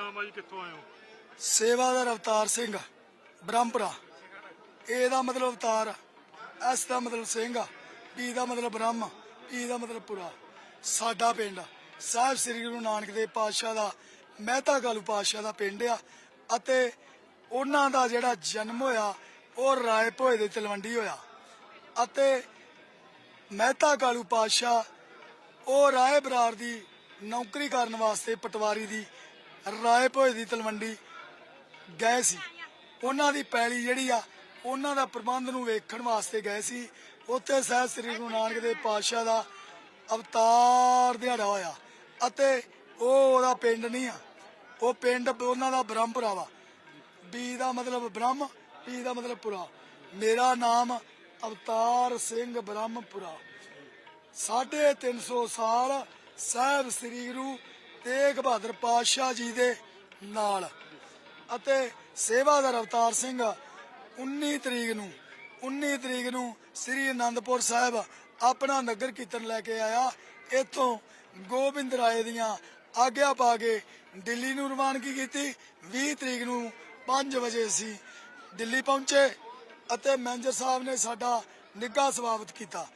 ਨਾਮ ਆ ਜੀ? ਕਿੱਥੋਂ ਆਏ ਹੋ? ਸੇਵਾਦਾਰ ਅਵਤਾਰ ਸਿੰਘ ਬ੍ਰਹਮਪੁਰਾ। ਏ ਦਾ ਮਤਲਬ ਅਵਤਾਰ ਐਸ ਦਾ ਮਤਲਬ ਸਿੰਘ ਆ ਪੀ ਦਾ ਮਤਲਬ ਬ੍ਰਹਮ ਪੀ ਦਾ ਮਤਲਬ ਪੁਰਾ। ਸਾਡਾ ਪਿੰਡ ਸਾਹਿਬ ਸ੍ਰੀ ਗੁਰੂ ਨਾਨਕ ਦੇਵ ਪਾਤਸ਼ਾਹ ਦਾ, ਮਹਿਤਾ ਕਾਲੂ ਪਾਤਸ਼ਾਹ ਦਾ ਪਿੰਡ ਆ, ਅਤੇ ਉਹਨਾਂ ਦਾ ਜਿਹੜਾ ਜਨਮ ਹੋਇਆ, ਉਹ ਰਾਏ ਭੋਏ ਦੇ ਤਲਵੰਡੀ ਹੋਇਆ। ਅਤੇ ਮਹਿਤਾ ਕਾਲੂ ਪਾਤਸ਼ਾਹ, ਉਹ ਰਾਏ ਬਰਾੜ ਦੀ ਨੌਕਰੀ ਕਰਨ ਵਾਸਤੇ ਪਟਵਾਰੀ ਦੀ ਰਾਏ ਭੋਏ ਦੀ ਤਲਵੰਡੀ ਗਏ ਸੀ। ਉਹਨਾਂ ਦੀ ਪੈਲੀ ਜਿਹੜੀ ਆ, ਉਹਨਾਂ ਦਾ ਪ੍ਰਬੰਧ ਨੂੰ ਵੇਖਣ ਵਾਸਤੇ ਗਏ ਸੀ। ਉੱਥੇ ਸਾਹਿਬ ਸ੍ਰੀ ਗੁਰੂ ਨਾਨਕ ਦੇਵ ਪਾਤਸ਼ਾਹ ਦਾ ਅਵਤਾਰ ਦਿਹਾੜਾ ਹੋਇਆ ਅਤੇ ਉਹ ਉਹਦਾ ਪਿੰਡ ਨਹੀਂ ਆ, ਉਹ ਪਿੰਡ ਉਹਨਾਂ ਦਾ ਬ੍ਰਹਮਪੁਰਾ ਵਾ ਬੀ ਦਾ ਮਤਲਬ ਬ੍ਰਹਮ ਪੀ ਦਾ ਮਤਲਬ ਪੁਰਾ ਮੇਰਾ ਨਾਮ ਅਵਤਾਰ ਸਿੰਘ ਬ੍ਰਹਮਪੁਰਾ। ਸਾਢੇ ਤਿੰਨ ਸੌ ਸਾਲ ਸਾਹਿਬ ਸ੍ਰੀ ਗੁਰੂ ਤੇਗ ਬਹਾਦਰ ਪਾਤਸ਼ਾਹ ਜੀ ਦੇ ਨਾਲ। ਅਤੇ ਸੇਵਾਦਾਰ ਅਵਤਾਰ ਸਿੰਘ 19 ਤਰੀਕ ਨੂੰ 19 ਤਰੀਕ ਨੂੰ ਸ੍ਰੀ ਅਨੰਦਪੁਰ ਸਾਹਿਬ ਆਪਣਾ ਨਗਰ ਕੀਰਤਨ ਲੈ ਕੇ ਆਇਆ। ਇੱਥੋਂ ਗੋਬਿੰਦ ਰਾਏ ਦੀਆਂ ਆਗਿਆ ਪਾ ਕੇ ਦਿੱਲੀ ਨੂੰ ਰਵਾਨਗੀ ਕੀਤੀ। 20 ਤਰੀਕ ਨੂੰ 5 ਵਜੇ ਅਸੀਂ ਦਿੱਲੀ ਪਹੁੰਚੇ ਅਤੇ ਮੈਨੇਜਰ ਸਾਹਿਬ ਨੇ ਸਾਡਾ ਨਿੱਘਾ ਸਵਾਗਤ ਕੀਤਾ।